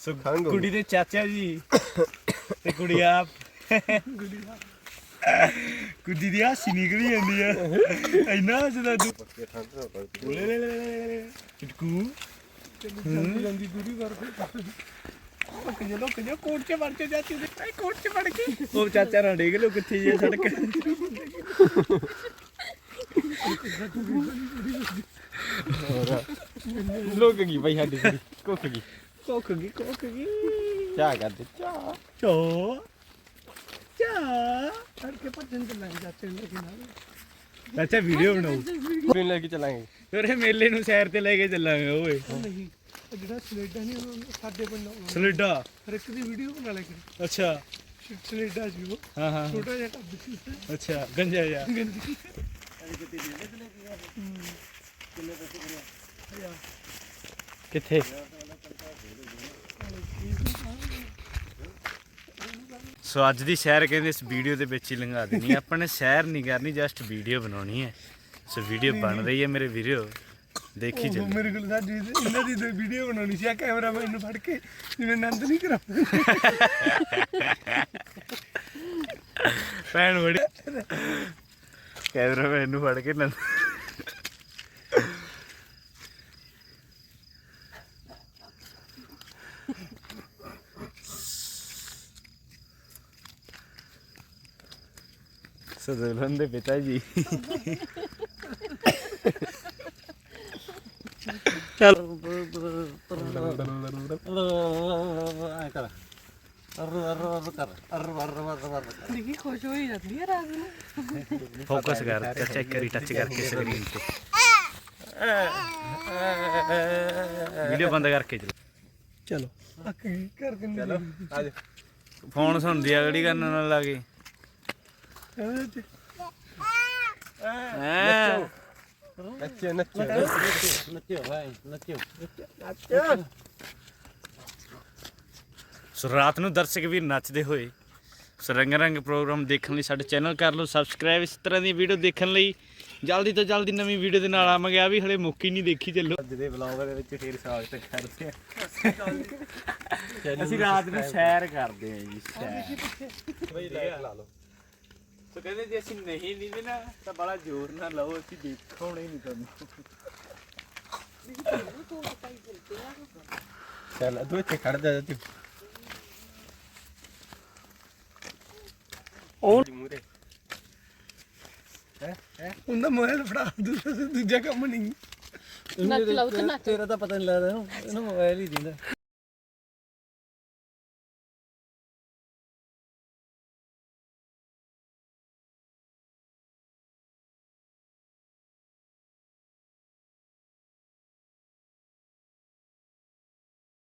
ਸੋ ਕੁੜੀ ਦੇ ਚਾਚਾ ਜੀ। ਤੇ ਕੁੜੀ ਆਪ। ਕੁੜੀ ਦੀ ਹਾਸੀ ਨਿਕਲੀ ਜਾਂਦੀ ਆ। ਇੰਨਾ ਪੱਕੇ ਠੰਡ ਨਾ ਪੜਦੀ ਲੈ ਲੈ ਲੈ ਲੈ ਲੈ। ਚਟਕੂ। ਜਾਂਦੀ ਦੂਰੀ ਕਰ ਲੋਕ ਜੇ ਲੋਕ ਜੇ ਕੋਟ ਚ ਵੜ ਕੇ ਚਾਚੀ ਦੇ ਐ ਕੋਟ ਚ ਵੜ ਕੇ ਉਹ ਚਾਚਾ ਨਾ ਡੇਗ ਲੋ ਕਿੱਥੇ ਜੇ ਸੜਕ। ਲੋਕ ਗਈ ਭਾਈ ਸਾਡੀ ਕੁੜੀ ਕੁੱਕ ਗਈ ਕੋਕ ਗਈ ਕੋਕ ਗਈ ਚਾਹ ਕਰਦੇ ਚਾਹ ਚੋ ਚਾ ਛੱਡ ਕੇ ਭੱਜਣ ਤੇ ਲੱਗ ਜਾਂਦੇ ਨੇ ਕਿ ਨਾਲ ਚਾਚਾ ਵੀਡੀਓ ਬਣਾਓ ਕੁੜੀ ਨੂੰ ਲੈ ਕੇ ਚਲਾਂਗੇ ਫਿਰ ਇਹ ਮੇਲੇ ਨੂੰ ਸੈਰ ਤੇ ਲੈ ਕੇ ਚੱਲਾਂਗੇ ਓਏ ਨਹੀਂ ਉਹ ਜਿਹੜਾ ਸਲੇਡਾ ਨਹੀਂ ਉਹ ਸਾਡੇ ਪਿੰਡ ਆਉਣਾ ਸਲੇਡਾ ਹਰ ਇੱਕ ਦੀ ਵੀਡੀਓ ਬਣਾ ਲੈ ਕਰੀ ਅੱਛਾ ਸਲੇਡਾ ਸੀ ਉਹ ਹਾਂ ਹਾਂ ਛੋਟਾ ਜਿਹਾ ਟੱਬ ਸੀ ਅੱਛਾ ਗੰਜਾ ਜਾ ਗੰਦੀ ਕਿੱਥੇ? ਸੋ ਅੱਜ ਦੀ ਸੈਰ ਕਹਿੰਦੇ ਇਸ ਵੀਡੀਓ ਦੇ ਵਿੱਚ ਹੀ ਲੰਘਾ ਦੇਣੀ ਹੈ। ਆਪਾਂ ਨੇ ਸੈਰ ਨਹੀਂ ਕਰਨੀ ਜਸਟ ਵੀਡੀਓ ਬਣਾਉਣੀ ਹੈ। ਸੋ ਵੀਡੀਓ ਬਣ ਰਹੀ ਹੈ ਮੇਰੇ ਵੀਡੀਓ ਦੇਖੀ ਚੱਲੋ ਮੇਰੇ ਕੋਲ ਸਾਡੀ ਇਹਨਾਂ ਦੀ ਵੀਡੀਓ ਬਣਾਉਣੀ ਸੀ ਆ ਕੈਮਰਾਮੈਨ ਨੂੰ ਫੜ ਕੇ ਜਿਵੇਂ ਨੰਦ ਨਹੀਂ ਕਰਾ ਭੈਣ ਬੜੀ। ਕੈਮਰਾ ਮੈਨ ਨੂੰ ਫੜ ਕੇ ਨਾ ਸਦਲਨ ਦੇ ਪਿਤਾ ਜੀ ਦੇਖੀ ਖੁਸ਼ ਹੋਈ ਜਾਂਦੀ ਹੈ ਰਾਤ ਨੂੰ ਫੋਕਸ ਕਰ ਚਾਚਾ ਇੱਕ ਵਾਰੀ ਟੱਚ ਕਰਕੇ ਸਕਰੀਨ ਤੇ ਵੀਡੀਓ ਬੰਦ ਕਰਕੇ ਚਲੋ ਚਲੋ ਅੱਕ ਗਈ ਕਰ ਦਿੰਦੀ ਚਲੋ ਆ ਜਾ ਫੋਨ ਸੁਣਦੀ ਆ ਗੜੀ ਕਰਨ ਨਾਲ ਲੱਗੇ ਹੈਂ ਨੱਚੋ ਨੱਚੋ ਨੱਚੋ ਭਾਈ ਨੱਚੋ ਸੋ ਰਾਤ ਨੂੰ ਦਰਸ਼ਕ ਵੀਰ ਨੱਚਦੇ ਹੋਏ ਸੋ ਰੰਗ ਰੰਗ ਪ੍ਰੋਗਰਾਮ ਦੇਖਣ ਲਈ ਸਾਡੇ ਚੈਨਲ ਕਰ ਲਓ ਸਬਸਕ੍ਰਾਈਬ ਇਸ ਤਰ੍ਹਾਂ ਦੀਆਂ ਵੀਡੀਓ ਦੇਖਣ ਲਈ। ਜਲਦੀ ਤੋਂ ਜਲਦੀ ਨਵੀਂ ਵੀਡੀਓ ਦੇ ਨਾਲ ਆਵਾਂਗੇ। ਆ ਵੀ ਹਲੇ ਮੁੱਕੀ ਨਹੀਂ ਦੇਖੀ ਚੱਲੋ। ਅੱਜ ਦੇ ਵਲੌਗ ਦੇ ਵਿੱਚ ਫੇਰ ਸਵਾਗਤ ਕਰਦੇ ਆ। ਅਸੀਂ ਰਾਤ ਨੂੰ ਸੈਰ ਕਰਦੇ ਹਾਂ ਜੀ ਸੈਰ। ਲਾਈਟ ਲਾ ਲਓ। ਸੋ ਕਹਿੰਦੇ ਜੇ ਅਸੀਂ ਨਹੀਂ ਨੀਂਦੇ ਨਾ ਤਾਂ ਬੜਾ ਜ਼ੋਰ ਨਾਲ ਲਾਓ ਅਸੀਂ ਦੇਖਾਉਣੇ ਨਹੀਂ ਤੁਹਾਨੂੰ। ਚੱਲ ਤੂੰ ਇੱਥੇ ਖੜ ਜਾ ਤੂੰ ਉਹ ਮੂਰੇ ਉਹਦਾ ਮੋਬਾਈਲ ਫੜਾ ਦੂਸਰਾ ਦੂਜਾ ਕੰਮ ਨਹੀਂ। ਤੇ ਨੱਚ। ਤੇਰਾ ਤਾਂ ਪਤਾ ਨਹੀਂ ਲੱਗਦਾ ਇਹਨੂੰ ਇਹਨੂੰ ਮੋਬਾਈਲ ਹੀ ਦਿੰਦਾ।